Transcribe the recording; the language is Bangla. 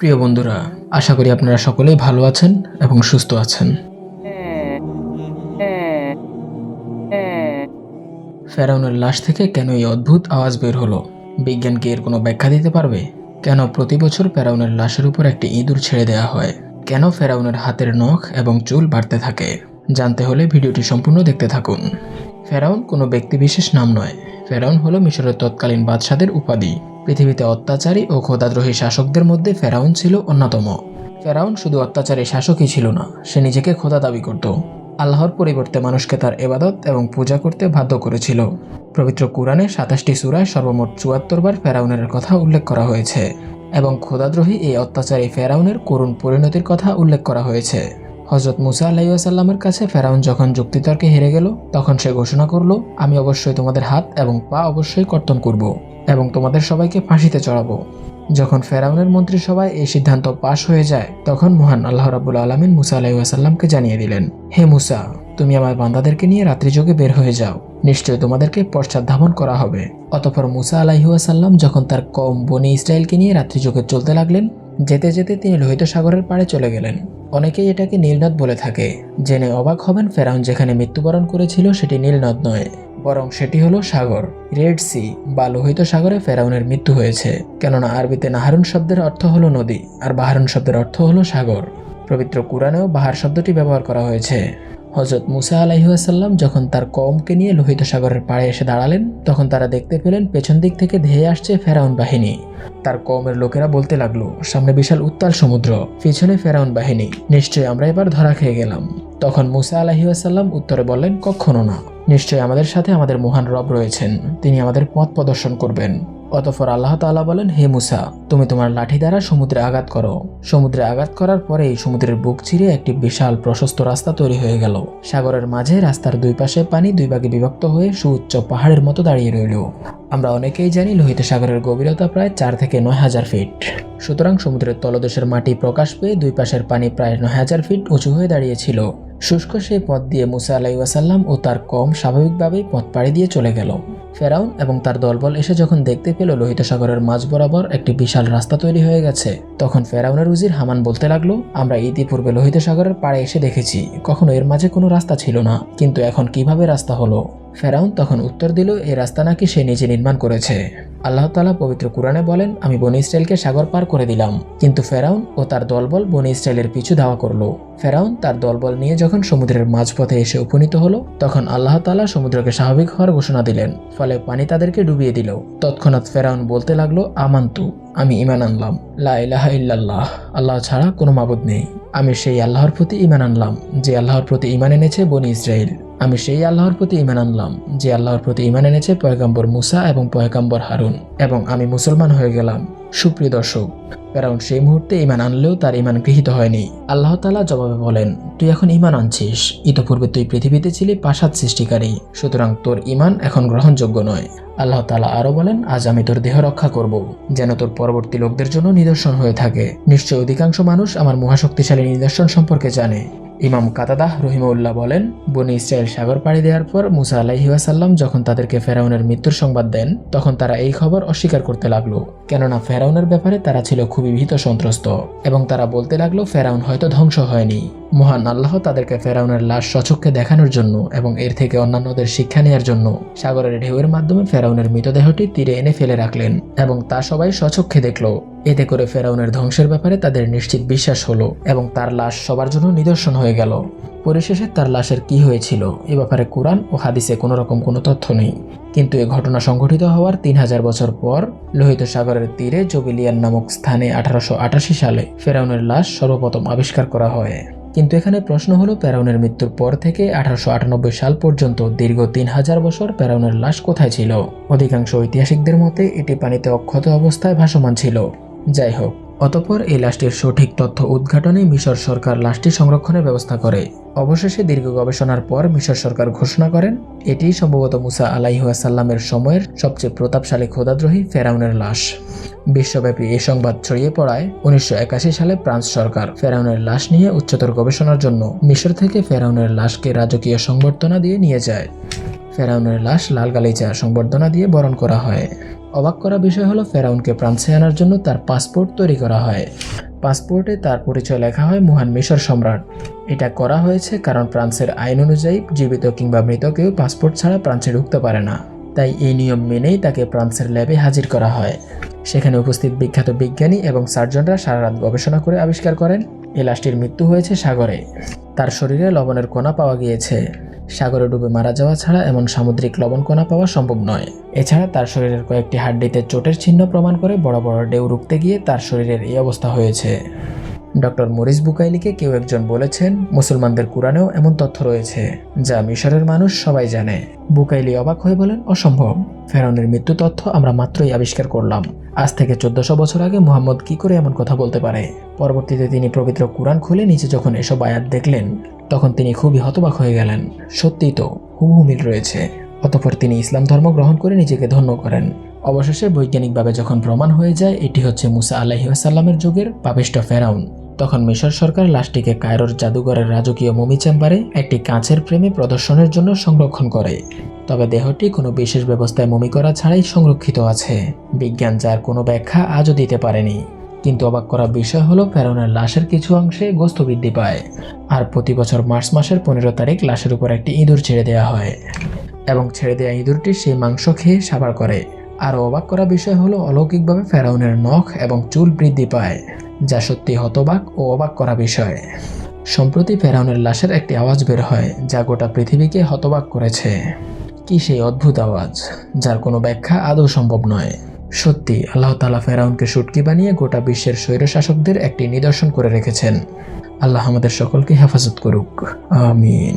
প্রিয় বন্ধুরা, আশা করি আপনারা সকলেই ভালো আছেন এবং সুস্থ আছেন। ফেরাউনের লাশ থেকে কেন এই অদ্ভুত আওয়াজ বের হলো? বিজ্ঞান কি এর কোনো ব্যাখ্যা দিতে পারবে? কেন প্রতি বছর ফেরাউনের লাশের উপর একটি ইঁদুর ছেড়ে দেওয়া হয়? কেন ফেরাউনের হাতের নখ এবং চুল বাড়তে থাকে? জানতে হলে ভিডিওটি সম্পূর্ণ দেখতে থাকুন। ফেরাউন কোনো ব্যক্তিবিশেষ নাম নয়। ফেরাউন হলো মিশরের তৎকালীন বাদশাদের উপাধি। পৃথিবীতে অত্যাচারী ও খোদাদ্রোহী শাসকদের মধ্যে ফেরাউন ছিল অন্যতম। ফেরাউন শুধু অত্যাচারী শাসকই ছিল না, সে নিজেকে খোদা দাবি করত। আল্লাহর পরিবর্তে মানুষকে তার এবাদত এবং পূজা করতে বাধ্য করেছিল। পবিত্র কুরআনে সাতাশটি সুরায় সর্বমোট চুয়াত্তর বার ফেরাউনের কথা উল্লেখ করা হয়েছে এবং খোদাদ্রোহী এই অত্যাচারী ফেরাউনের করুণ পরিণতির কথা উল্লেখ করা হয়েছে। হজরত মুসা আলাইসাল্লামের কাছে ফেরাউন যখন যুক্তিতর্কে হেরে গেল, তখন সে ঘোষণা করল, আমি অবশ্যই তোমাদের হাত এবং পা অবশ্যই কর্তন করব এবং তোমাদের সবাইকে ফাঁসিতে চড়াবো। যখন ফেরাউনের মন্ত্রিসভায় এই সিদ্ধান্ত পাশ হয়ে যায়, তখন মহান আল্লাহ রাবুল আলমিন মুসা আলাইসাল্লামকে জানিয়ে দিলেন, হে মুসা, তুমি আমার বান্দাদেরকে নিয়ে রাত্রিযোগে বের হয়ে যাও। নিশ্চয় তোমাদেরকে পশ্চাৎধাবন করা হবে। অতঃপর মুসা আলাইহুয়াসাল্লাম যখন তার কম বনি ইসরায়েলকে নিয়ে রাত্রিযোগে চলতে লাগলেন যেতে যেতে তিনি লোহিত সাগরের পাড়ে চলে গেলেন। অনেকেই এটাকে নীলনদ বলে থাকে। জেনে অবাক হবেন ফেরাউন যেখানে মৃত্যুবরণ করেছিল সেটি নীলনদ নয়, বরং সেটি হলো সাগর। রেড সি বা লোহিত সাগরে ফেরাউনের মৃত্যু হয়েছে, কেননা আরবিতে নাহারুন শব্দের অর্থ হলো নদী, আর বাহারুন শব্দের অর্থ হলো সাগর। পবিত্র কুরআনেও বাহার শব্দটি ব্যবহার করা হয়েছে। হজরত মুসা আলাইহাসাল্লাম যখন তার কমকে নিয়ে লোহিত সাগরের পাড়ে এসে দাঁড়ালেন, তখন তারা দেখতে পেলেন পেছন দিক থেকে ধেয়ে আসছে ফেরাউন বাহিনী। তার কমের লোকেরা বলতে লাগল, সামনে বিশাল উত্তাল সমুদ্র, পিছনে ফেরাউন বাহিনী। নিশ্চয়ই আমরা এবার ধরা খেয়ে গেলাম। তখন মুসা আলাহিউসাল্লাম উত্তরে বললেন কখনো না। নিশ্চয়ই আমাদের সাথে আমাদের মহান রব রয়েছেন। তিনি আমাদের পথ প্রদর্শন করবেন। অতঃপর আল্লাহ তাআলা বলেন, হে মুসা, তুমি তোমার লাঠি দ্বারা সমুদ্রে আঘাত করো। সমুদ্রে আঘাত করার পরেই সমুদ্রের বুক ছিঁড়ে একটি বিশাল প্রশস্ত রাস্তা তৈরি হয়ে গেল। সাগরের মাঝে রাস্তার দুই পাশে পানি দুই ভাগে বিভক্ত হয়ে সুউচ্চ পাহাড়ের মতো দাঁড়িয়ে রইল। আমরা অনেকেই জানি লোহিত সাগরের গভীরতা প্রায় চার থেকে নয় হাজার ফিট। সুতরাং সমুদ্রের তলদেশের মাটি প্রকাশ পেয়ে দুই পাশের পানি প্রায় নয় হাজার ফিট উঁচু হয়ে দাঁড়িয়েছিল। শুষ্ক সেই পথ দিয়ে মুসা আলাইসাল্লাম ও তার কম স্বাভাবিকভাবেই পথ পাড়ি দিয়ে চলে গেল। ফেরাউন এবং তার দলবল এসে যখন দেখতে পেল লোহিত সাগরের মাঝ বরাবর একটি বিশাল রাস্তা তৈরি হয়ে গেছে, তখন ফেরাউনের উজির হামান বলতে লাগল, আমরা ইতিপূর্বে লোহিত সাগরের পাড়ে এসে দেখেছি, কখনো এর মাঝে কোনো রাস্তা ছিল না, কিন্তু এখন কীভাবে রাস্তা হলো? ফেরাউন তখন উত্তর দিল এই রাস্তা নাকি সে নিজে নির্মাণ করেছে। আল্লাহ তালা পবিত্র কুরআনে বলেন, আমি বনি ইসরায়েলকে সাগর পার করে দিলাম। কিন্তু ফেরাউন ও তার দলবল বনি ইসরায়েলের পিছু ধাওয়া করল। ফেরাউন তার দলবল নিয়ে যখন সমুদ্রের মাঝপথে এসে উপনীত হলো, তখন আল্লাহ তালা সমুদ্রকে স্বাভাবিক হওয়ার ঘোষণা দিলেন, ফলে পানি তাদেরকে ডুবিয়ে দিল। তৎক্ষণাৎ ফেরাউন বলতে লাগল, আমান্তু, আমি ইমান আনলাম। লা ইলাহা ইল্লাল্লাহ, আল্লাহ ছাড়া কোনো মাবুদ নেই। আমি সেই আল্লাহর প্রতি ইমান আনলাম, যে আল্লাহর প্রতি ইমান এনেছে বনি ইসরায়েল আমি সেই আল্লাহর প্রতি ইমান আনলাম, যে আল্লাহর প্রতি ইমান এনেছে পয়গাম্বর মুসা এবং পয়গাম্বর হারুন, এবং আমি মুসলমান হয়ে গেলাম। সুপ্রিয় দর্শক, কারণ সেই মুহূর্তে ইমান আনলেও তার ইমান গৃহীত হয়নি। আল্লাহ তালা জবাবে বলেন, তুই এখন ইমান আনছিস। ইতোপূর্বে তুই পৃথিবীতে ছিলি পাশাদ সৃষ্টিকারী। সুতরাং তোর ইমান এখন গ্রহণযোগ্য নয়। আল্লাহ তালা আরও বলেন, আজ আমি তোর দেহ রক্ষা করব, যেন তোর পরবর্তী লোকদের জন্য নিদর্শন হয়ে থাকে। নিশ্চয় অধিকাংশ মানুষ আমার মহাশক্তিশালী নিদর্শন সম্পর্কে জানে। ইমাম কাতাদাহ রহিমউল্লাহ বলেন, বনি ইসরায়েল সাগর পাড়ি দেওয়ার পর মুসা আলাইহাসাল্লাম যখন তাদেরকে ফেরাউনের মৃত্যুর সংবাদ দেন, তখন তারা এই খবর অস্বীকার করতে লাগল। কেননা ফেরাউনের ব্যাপারে তারা ছিল খুবই ভীত সন্ত্রস্ত এবং তারা বলতে লাগল, ফেরাউন হয়তো ধ্বংস হয়নি। মহান আল্লাহ তাদেরকে ফেরাউনের লাশ সচক্ষে দেখানোর জন্য এবং এর থেকে অন্যান্যদের শিক্ষা নেওয়ার জন্য সাগরের ঢেউয়ের মাধ্যমে ফেরাউনের মৃতদেহটি তীরে এনে ফেলে রাখলেন এবং তা সবাই সচক্ষে দেখল। এতে করে ফেরাউনের ধ্বংসের ব্যাপারে তাদের নিশ্চিত বিশ্বাস হলো এবং তার লাশ সবার জন্য নিদর্শন হয়ে গেল। পরিশেষে তার লাশের কি হয়েছিল এ ব্যাপারে কোরআন ও হাদিসে কোনো রকম কোনো তথ্য নেই। কিন্তু এ ঘটনা সংঘটিত হওয়ার তিন হাজার বছর পর লোহিত সাগরের তীরে জবিলিয়ান নামক স্থানে আঠারোশো আটাশি সালে ফেরাউনের লাশ সর্বপ্রথম আবিষ্কার করা হয়। কিন্তু এখানে প্রশ্ন হলো প্যারাউনের মৃত্যুর পর থেকে আঠারোশো আটানব্বই সাল পর্যন্ত দীর্ঘ তিন হাজার বছর প্যারাউনের লাশ কোথায় ছিল? অধিকাংশ ঐতিহাসিকদের মতে এটি পানিতে অক্ষত অবস্থায় ভাসমান ছিল। যাই হোক অতপর এই লাশটির সঠিক তথ্য উদ্ঘাটনে মিশর সরকার লাশটি সংরক্ষণের ব্যবস্থা করে। অবশেষে দীর্ঘ গবেষণার পর মিশর সরকার ঘোষণা করেন এটি সম্ভবত মুসা আলাইহাসাল্লামের সময়ের সবচেয়ে প্রতাপশালী খোদাদ্রোহী ফেরাউনের লাশ। বিশ্বব্যাপী এ সংবাদ ছড়িয়ে পড়ায় উনিশশো একাশি সালে ফ্রান্স সরকার ফেরাউনের লাশ নিয়ে উচ্চতর গবেষণার জন্য মিশর থেকে ফেরাউনের লাশকে রাজকীয় সংবর্ধনা দিয়ে নিয়ে যায়। ফেরাউনের লাশ লাল গালিচা সংবর্ধনা দিয়ে বরণ করা হয়। অবাক করা বিষয় হলো, ফেরাউনকে ফ্রান্সে আনার জন্য তার পাসপোর্ট তৈরি করা হয়। পাসপোর্টে তার পরিচয় লেখা হয় মহান মিশর সম্রাট। এটা করা হয়েছে কারণ ফ্রান্সের আইন অনুযায়ী জীবিত কিংবা মৃত কেউ পাসপোর্ট ছাড়া ফ্রান্সে ঢুকতে পারে না। তাই এই নিয়ম মেনেই তাকে ফ্রান্সের ল্যাবে হাজির করা হয়। সেখানে উপস্থিত বিখ্যাত বিজ্ঞানী এবং সার্জনরা সারা রাত গবেষণা করে আবিষ্কার করেন, এই লাশটির মৃত্যু হয়েছে সাগরে। তার শরীরে লবণের কণা পাওয়া গিয়েছে। সাগরে ডুবে মারা যাওয়া ছাড়া এমন সামুদ্রিক লবণ কণা পাওয়া সম্ভব নয়। এছাড়া তার শরীরের কয়েকটি হাড্ডিতে চোটের চিহ্ন প্রমাণ করে বড় বড় ঢেউ রুখতে গিয়ে তার শরীরের এই অবস্থা হয়েছে। ডক্টর মরিস বুকাইলিকে কেউ একজন বলেছেন, মুসলমানদের কোরআনেও এমন তথ্য রয়েছে, যা মিশরের মানুষ সবাই জানে। বুকাইলি অবাক হয়ে বলেন, অসম্ভব। ফেরাউনের মৃত্যু তথ্য আমরা মাত্রই আবিষ্কার করলাম। আজ থেকে চোদ্দশো বছর আগে মোহাম্মদ কি করে এমন কথা বলতে পারে? পরবর্তীতে তিনি পবিত্র কোরআন খুলে নিচে যখন এসব আয়াত দেখলেন, তখন তিনি খুবই হতবাক হয়ে গেলেন। সত্যিই তো, হুবহু মিল রয়েছে। অতপর তিনি ইসলাম ধর্ম গ্রহণ করে নিজেকে ধন্য করেন। অবশেষে বৈজ্ঞানিকভাবে যখন প্রমাণ হয়ে যায়, এটি হচ্ছে মুসা আলাহিসাল্লামের যুগের পাপিষ্ট ফেরাউন। তখন মিশর সরকার লাশটিকে কায়রোর জাদুঘরের রাজকীয় মমি চেম্বারে একটি কাঁচের ফ্রেমে প্রদর্শনের জন্য সংরক্ষণ করে। তবে দেহটি কোনো বিশেষ ব্যবস্থায় মমি করা ছাড়াই সংরক্ষিত আছে। বিজ্ঞান যার কোনো ব্যাখ্যা আজও দিতে পারেনি। কিন্তু অবাক করা বিষয় হলো ফেরাউনের লাশের কিছু অংশে গোস্ত বৃদ্ধি পায়। আর প্রতি বছর মার্চ মাসের পনেরো তারিখ লাশের উপর একটি ইঁদুর ছেড়ে দেওয়া হয়। এবং ছেড়ে দেওয়া ইঁদুরটি সেই মাংস খেয়ে সাবার করে। আর অবাক করা বিষয় হলো, অলৌকিকভাবে ফেরাউনের নখ এবং চুল বৃদ্ধি পায়, যা সত্যি হতবাক ও অবাক করা বিষয়। সম্প্রতি ফেরাউনের লাশের একটি আওয়াজ বের হয়, যা গোটা পৃথিবীকে হতবাক করেছে। কি সেই অদ্ভুত আওয়াজ, যার কোনো ব্যাখ্যা আদৌ সম্ভব নয়। সত্যি, আল্লাহ তালা ফেরাউনকে সুটকি বানিয়ে গোটা বিশ্বের স্বৈরশাসকদের একটি নিদর্শন করে রেখেছেন। আল্লাহ আমাদের সকলকে হেফাজত করুক। আমিন।